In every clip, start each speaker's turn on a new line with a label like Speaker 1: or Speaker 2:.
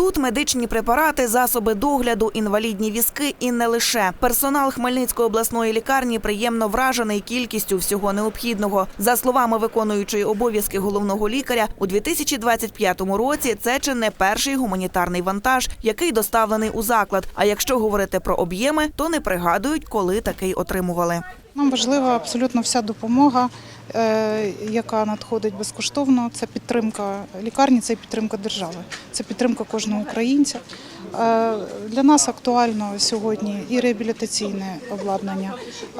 Speaker 1: Тут медичні препарати, засоби догляду, інвалідні візки і не лише. Персонал Хмельницької обласної лікарні приємно вражений кількістю всього необхідного. За словами виконуючої обов'язки головного лікаря, у 2025 році це чи не перший гуманітарний вантаж, який доставлений у заклад. А якщо говорити про об'єми, то не пригадують, коли такий отримували.
Speaker 2: Нам важлива абсолютно вся допомога, е, яка надходить безкоштовно. Це підтримка лікарні, це підтримка держави, це підтримка кожного українця. Е, Для нас актуально сьогодні і реабілітаційне обладнання,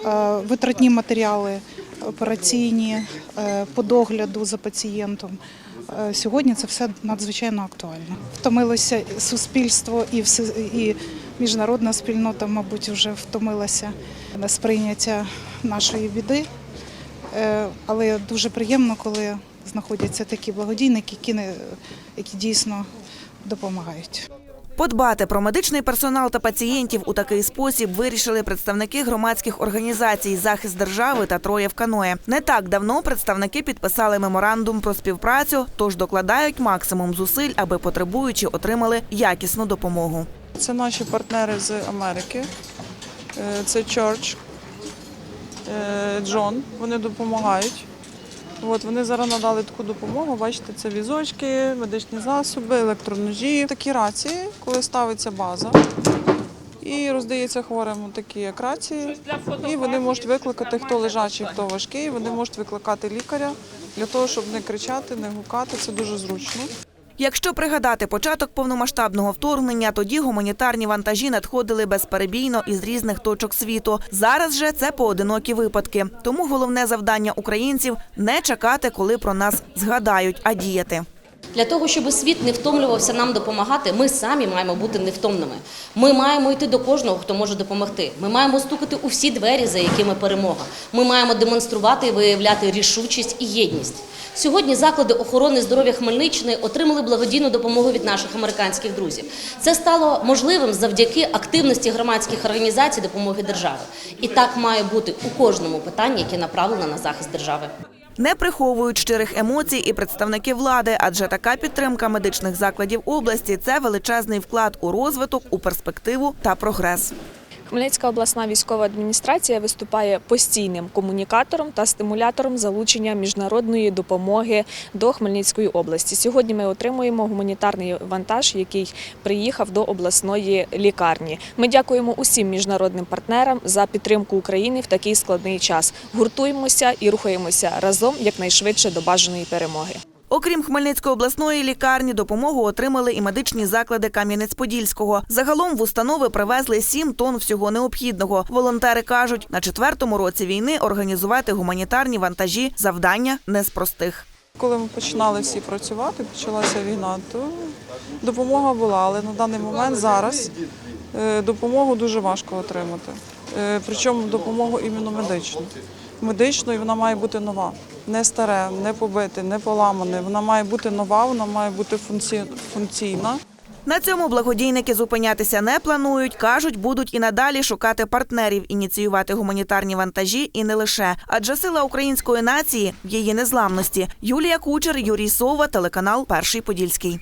Speaker 2: е, витратні матеріали операційні по догляду за пацієнтом. Сьогодні це все надзвичайно актуально. Втомилося суспільство і все і міжнародна спільнота, мабуть, вже втомилася на сприйняття нашої біди. Е, Але дуже приємно, коли знаходяться такі благодійники, які, не- які дійсно допомагають.
Speaker 1: Подбати про медичний персонал та пацієнтів у такий спосіб вирішили представники громадських організацій Захист держави та Троє в каное. Не так давно представники підписали меморандум про співпрацю, тож докладають максимум зусиль, аби потребуючі отримали якісну допомогу.
Speaker 3: Це наші партнери з Америки. Е, Це Church, е, Джон. Вони допомагають. От, вони зараз надали таку допомогу. Бачите, це візочки, медичні засоби, електроножі. Такі рації, коли ставиться база. І роздається хворим такі як рації. І вони можуть викликати, хто лежачий, хто важкий. Вони можуть викликати лікаря для того, щоб не кричати, не гукати. Це дуже зручно.
Speaker 1: Якщо пригадати початок повномасштабного вторгнення, тоді гуманітарні вантажі надходили безперебійно із різних точок світу. Зараз же це поодинокі випадки. Тому головне завдання українців не чекати, коли про нас згадають, а діяти.
Speaker 4: Для того, щоб світ не втомлювався нам допомагати, ми самі маємо бути невтомними. Ми маємо йти до кожного, хто може допомогти. Ми маємо стукати у всі двері, за якими перемога. Ми маємо демонструвати і виявляти рішучість і єдність. Сьогодні заклади охорони здоров'я Хмельниччини отримали благодійну допомогу від наших американських друзів. Це стало можливим завдяки активності громадських організацій допомоги держави. І так має бути у кожному питанні, яке направлено на захист держави.
Speaker 1: Не приховують щирих емоцій і представники влади, адже така підтримка медичних закладів області це величезний вклад у розвиток, у перспективу та прогрес.
Speaker 5: Хмельницька обласна військова адміністрація виступає постійним комунікатором та стимулятором залучення міжнародної допомоги до Хмельницької області. Сьогодні ми отримуємо гуманітарний вантаж, який приїхав до обласної лікарні. Ми дякуємо усім міжнародним партнерам за підтримку України в такий складний час. Гуртуємося і рухаємося разом якнайшвидше до бажаної перемоги.
Speaker 1: Окрім Хмельницької обласної лікарні, допомогу отримали і медичні заклади Кам'янець-Подільського. Загалом в установи привезли 7 тонн всього необхідного. Волонтери кажуть, на четвертому році війни організувати гуманітарні вантажі завдання не з простих.
Speaker 3: Коли ми починали всі працювати, почалася війна, то допомога була, але на даний момент зараз е, допомогу дуже важко отримати. Е, Причому допомогу іменно медичну. Медичну і вона має бути нова, не старе, не побите, не поламане. Вона має бути нова, вона має бути функці- функційна.
Speaker 1: На цьому благодійники зупинятися не планують. кажуть, будуть і надалі шукати партнерів, ініціювати гуманітарні вантажі і не лише. Адже сила української нації в її незламності. Юлія Кучер, Юрій Сова, телеканал Перший Подільський.